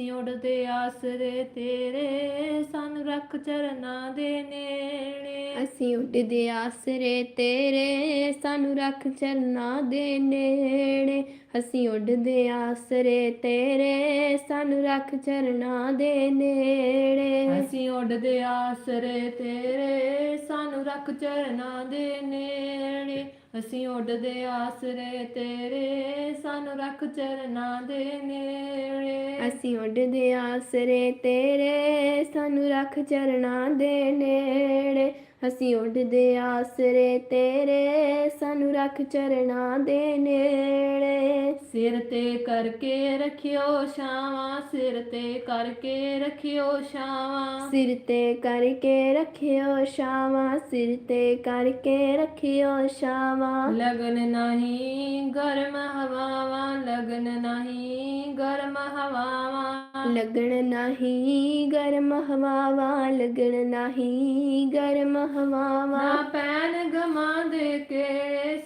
ਅਸੀਂ ਉੱਡਦੇ ਆਸਰੇ ਤੇਰੇ ਸਾਨੂੰ ਰੱਖ ਚਰਨਾਂ ਦੇ ਨੇੜੇ। ਅਸੀਂ ਉੱਡਦੇ ਆਸਰੇ ਤੇਰੇ ਸਾਨੂੰ ਰੱਖ ਚਰਨਾਂ ਦੇ ਨੇੜੇ। ਅਸੀਂ ਉੱਡਦੇ ਆਸਰੇ ਤੇਰੇ ਸਾਨੂੰ ਰੱਖ ਚਰਨਾਂ ਦੇ ਨੇੜੇ। ਅਸੀਂ ਉੱਡਦੇ ਆਸਰੇ ਤੇਰੇ ਸਾਨੂੰ ਰੱਖ ਚਰਨਾਂ ਦੇ ਨੇੜੇ। ਅਸੀਂ ਉੱਡਦੇ ਆਸਰੇ ਤੇਰੇ ਸਾਨੂੰ ਰੱਖ ਚਰਨਾਂ ਦੇ ਨੇੜੇ। ਅਸੀਂ ਉੱਡਦੇ ਆਸਰੇ ਤੇਰੇ ਸਾਨੂੰ ਰੱਖ ਚਰਨਾਂ ਦੇ ਨੇੜੇ। ਅਸੀਂ ਉੱਡਦੇ ਆਸਰੇ ਤੇਰੇ, ਸਾਨੂੰ ਰੱਖ ਚਰਨਾਂ ਦੇ ਨੇੜੇ। ਸਿਰ ਤੇ ਕਰਕੇ ਰੱਖਿਓ ਛਾਵਾਂ, ਸਿਰ ਤੇ ਕਰਕੇ ਰੱਖਿਓ ਛਾਵਾਂ। ਸਿਰ ਤੇ ਕਰਕੇ ਰੱਖਿਓ ਛਾਵਾਂ, ਸਿਰ ਤੇ ਕਰਕੇ ਰੱਖਿਓ ਛਾਵਾਂ। ਲਗਨ ਨਹੀਂ ਗਰਮ ਹਵਾਵਾਂ, ਲਗਨ ਨਹੀਂ ਗਰਮ ਹਵਾਵਾਂ। ਲੱਗਣ ਨਹੀਂ ਗਰਮ ਹਵਾਵਾਂ ਲੱਗਣ ਨਹੀਂ ਗਰਮ ਹਵਾਵਾਂ ਨਾ ਪੈਨ ਗਮਾਂ ਦੇ ਕੇ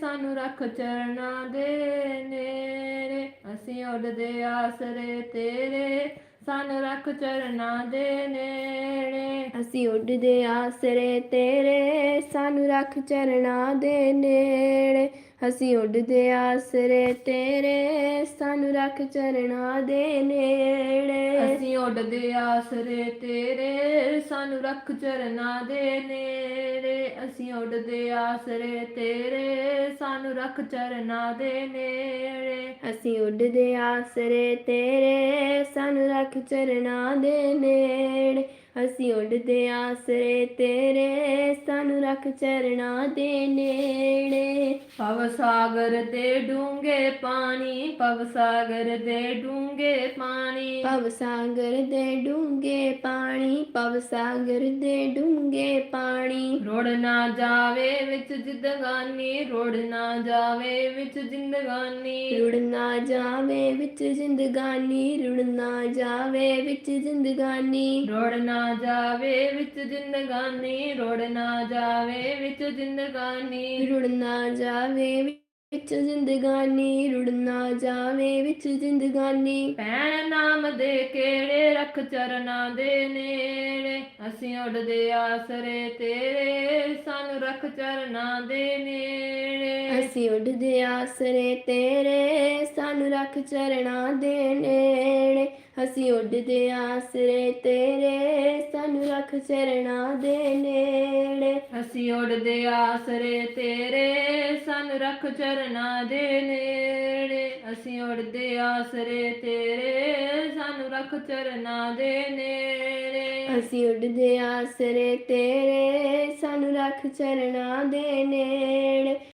ਸਾਨੂੰ ਰੱਖ ਚਰਨਾਂ ਦੇ ਨੇੜੇ। ਅਸੀਂ ਉੱਡਦੇ ਆਸਰੇ ਤੇਰੇ ਸਾਨੂੰ ਰੱਖ ਚਰਨਾਂ ਦੇ ਨੇੜੇ। ਅਸੀਂ ਉੱਡਦੇ ਆਸਰੇ ਤੇਰੇ ਸਾਨੂੰ ਰੱਖ ਚਰਨਾਂ ਦੇ ਨੇੜੇ। ਅਸੀਂ ਉੱਡਦੇ ਆਸਰੇ ਤੇਰੇ ਸਾਨੂੰ ਰੱਖ ਚਰਨਾਂ ਦੇ ਨੇੜੇ। ਅਸੀਂ ਉੱਡਦੇ ਆਸਰੇ ਤੇਰੇ ਸਾਨੂੰ ਰੱਖ ਚਰਨਾਂ ਦੇ ਨੇੜੇ। ਅਸੀਂ ਉੱਡਦੇ ਆਸਰੇ ਤੇਰੇ ਸਾਨੂੰ ਰੱਖ ਚਰਨਾਂ ਦੇ ਨੇੜੇ। ਅਸੀਂ ਉੱਡਦੇ ਆਸਰੇ ਤੇਰੇ ਸਾਨੂੰ ਰੱਖ ਚਰਨਾਂ ਦੇ ਨੇੜੇ। ਅਸੀਂ ਉੱਡਦੇ ਆਸਰੇ ਤੇਰੇ ਸਾਨੂੰ ਰੱਖ ਚਰਨਾਂ ਦੇ ਨੇੜੇ। ਭਵ ਸਾਗਰ ਦੇ ਡੂੰਘੇ ਪਾਣੀ ਭਵ ਸਾਗਰ ਦੇ ਡੂੰਘੇ ਪਾਣੀ। ਭਵ ਸਾਗਰ ਦੇ ਡੂੰਘੇ ਪਾਣੀ ਭਵ ਸਾਗਰ ਦੇ ਡੂੰਘੇ ਪਾਣੀ। ਰੁੜ ਨਾ ਜਾਵੇ ਵਿੱਚ ਜ਼ਿੰਦਗਾਨੀ ਰੁੜ ਨਾ ਜਾਵੇ ਵਿੱਚ ਜ਼ਿੰਦਗਾਨੀ। ਰੁੜ ਨਾ ਜਾਵੇ ਵਿੱਚ ਜ਼ਿੰਦਗਾਨੀ ਰੁੜ ਨਾ ਜਾਵੇ ਵਿੱਚ ਜ਼ਿੰਦਗਾਨੀ। ਰੁੜ ਨਾ ਜਾਵੇ ਵਿੱਚ ਜ਼ਿੰਦਗਾਨੀ ਰੁੜ ਨਾ ਜਾਵੇ ਵਿੱਚ ਜ਼ਿੰਦਗਾਨੀ ਰੁੜ ਨਾ ਜਾਵੇ ਵਿੱਚ ਜ਼ਿੰਦਗਾਨੀ ਰੁੜ ਨਾ ਜਾਵੇ ਵਿੱਚ ਜ਼ਿੰਦਗਾਨੀ ਭੈਣ ਨਾਮ ਦੇ ਕਿਹੜੇ ਰੱਖ ਚਰਨਾਂ ਦੇ ਨੇੜੇ? ਅਸੀਂ ਉੱਡਦੇ ਆਸਰੇ ਤੇਰੇ ਸਾਨੂੰ ਰੱਖ ਚਰਨਾਂ ਦੇ ਨੇੜੇ। ਅਸੀਂ ਉੱਡਦੇ ਆਸਰੇ ਤੇਰੇ ਸਾਨੂੰ ਰੱਖ ਚਰਨਾਂ ਦੇ ਨੇੜੇ। ਅਸੀਂ ਉੱਡਦੇ ਆਸਰੇ ਤੇਰੇ ਸਾਨੂੰ ਰੱਖ ਚਰਨਾਂ ਦੇ ਨੇੜੇ। ਅਸੀਂ ਉੱਡਦੇ ਆਸਰੇ ਤੇਰੇ ਸਾਨੂੰ ਰੱਖ ਚਰਨਾਂ ਦੇ ਨੇੜੇ। ਅਸੀਂ ਉੱਡਦੇ ਆਸਰੇ ਤੇਰੇ ਸਾਨੂੰ ਰੱਖ ਚਰਨਾਂ ਦੇ ਨੇੜੇ। ਅਸੀਂ ਉੱਡਦੇ ਆਸਰੇ ਤੇਰੇ ਸਾਨੂੰ ਰੱਖ ਚਰਨਾਂ ਦੇ ਨੇੜੇ।